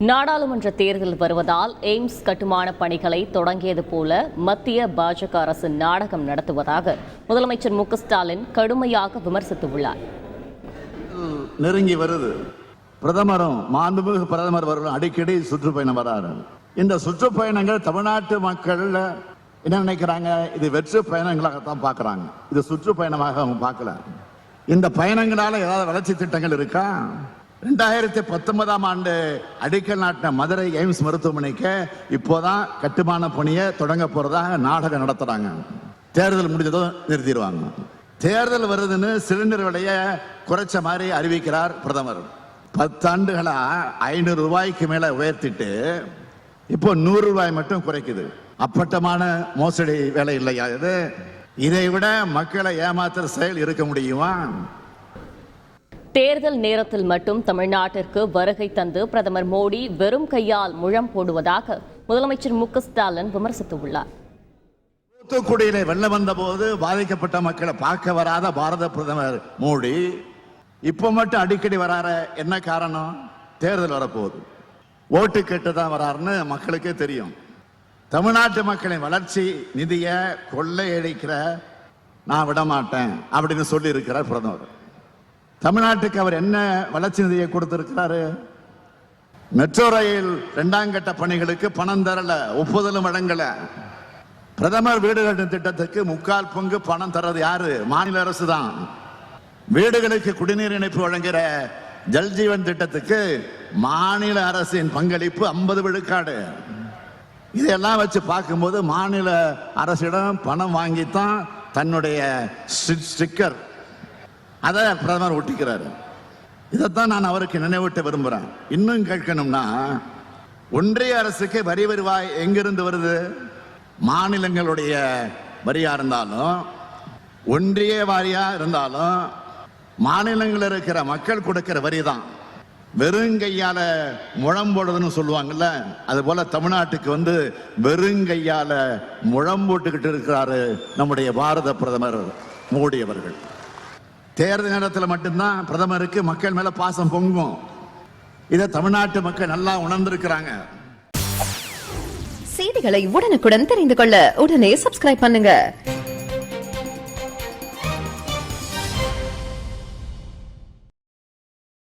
நாடாளுமன்ற தேர்தல் வருவதால் எய்ம்ஸ் கட்டுமான பணிகளை தொடங்கியது போல மத்திய பாஜக அரசு நாடகம் நடத்துவதாக முதலமைச்சர் மு ஸ்டாலின் கடுமையாக விமர்சித்துள்ளார். நெருங்கி வருது. பிரதமரும் மாண்புமிகு பிரதமர் அவர்களும் அடிக்கடி சுற்றுப்பயணம் வராரு. இந்த சுற்றுப்பயணங்கள் தமிழ்நாட்டு மக்கள் என்ன நினைக்கிறாங்க? இது வெற்று பயணங்களாகத்தான் பார்க்கறாங்க. இது சுற்றுப்பயணமாக அவங்க பார்க்கல. இந்த பயணங்களால ஏதாவது வளர்ச்சி திட்டங்கள் இருக்கா? ரெண்டாயிரத்தி பத்தொன்பதாம் ஆண்டு அடிக்கல் நாட்டின மதுரை எய்ம்ஸ் மருத்துவமனைக்கு இப்போதான் கட்டுமான பணியை தொடங்க போறதாக நாடகம் நடத்துறாங்க. தேர்தல் முடிஞ்சதும் நிறுத்திடுவாங்க. தேர்தல் வருதுன்னு சிலிண்டர் விலைய குறைச்ச மாதிரி அறிவிக்கிறார் பிரதமர். பத்தாண்டுகளா ஐநூறு ரூபாய்க்கு மேல உயர்த்திட்டு இப்போ நூறு ரூபாய் மட்டும் குறைக்குது. அப்பட்டமான மோசடி வேலை இல்லையா இது? இதை விட மக்களை ஏமாத்துற செயல் இருக்க முடியுமா? தேர்தல் நேரத்தில் மட்டும் தமிழ்நாட்டிற்கு வருகை தந்து பிரதமர் மோடி வெறும் கையால் முழம் போடுவதாக முதலமைச்சர் மு க ஸ்டாலின் விமர்சித்துள்ளார். தூத்துக்குடியில வெள்ளம் வந்த போது பாதிக்கப்பட்ட மக்களை பார்க்க வராத பாரத பிரதமர் மோடி இப்ப மட்டும் அடிக்கடி வரார என்ன காரணம்? தேர்தல் வரப்போகுது. ஓட்டு கேட்டு தான் வராருன்னு மக்களுக்கே தெரியும். தமிழ்நாட்டு மக்களின் வளர்ச்சி நிதியை கொள்ளையடிக்கிற நான் விட மாட்டேன் அப்படின்னு சொல்லி இருக்கிறார் பிரதமர். தமிழ்நாட்டுக்கு அவர் என்ன வளர்ச்சி நிதியை கொடுத்திருக்கிறாரு? மெட்ரோ ரயில் இரண்டாம் கட்ட பணிகளுக்கு பணம் தரல ஒப்புதலும் வழங்கல. பிரதமர் வீடு கட்டும் திட்டத்துக்கு முக்கால் பங்கு பணம் தர்றது யாரு? மாநில அரசு தான் வீடுகளுக்கு குடிநீர் இணைப்பு வழங்குகிற ஜல்ஜீவன் திட்டத்துக்கு மாநில அரசின் பங்களிப்பு ஐம்பது விழுக்காடு. இதையெல்லாம் வச்சு பார்க்கும்போது மாநில அரசிடம் பணம் வாங்கித்தான் தன்னுடைய ஸ்டிக்கர். அதை பிரதமர் ஒட்டிக்கிறாரு. இதைத்தான் நான் அவருக்கு நினைவூட்ட விரும்புகிறேன் இன்னும் கேட்கணும்னா ஒன்றிய அரசுக்கு வரி வருவாய் எங்கிருந்து வருது? மாநிலங்களுடைய வரியா இருந்தாலும் ஒன்றிய வாரியா இருந்தாலும் மாநிலங்களில் இருக்கிற மக்கள் கொடுக்கிற வரி தான் வெறுங்கையால முழம் போடுறதுன்னு சொல்லுவாங்கல்ல அது போல தமிழ்நாட்டுக்கு வந்து வெறுங்கையால முழம் போட்டுக்கிட்டு இருக்கிறாரு நம்முடைய பாரத பிரதமர் மோடி அவர்கள். தேர்தல் நேரத்தில் மட்டும்தான் பிரதமருக்கு மக்கள் மேல பாசம் பொங்கும் இதை தமிழ்நாட்டு மக்கள் நல்லா உணர்ந்திருக்கிறாங்க. செய்திகளை உடனுக்குடன் தெரிந்து கொள்ள உடனே சப்ஸ்கிரைப் பண்ணுங்க.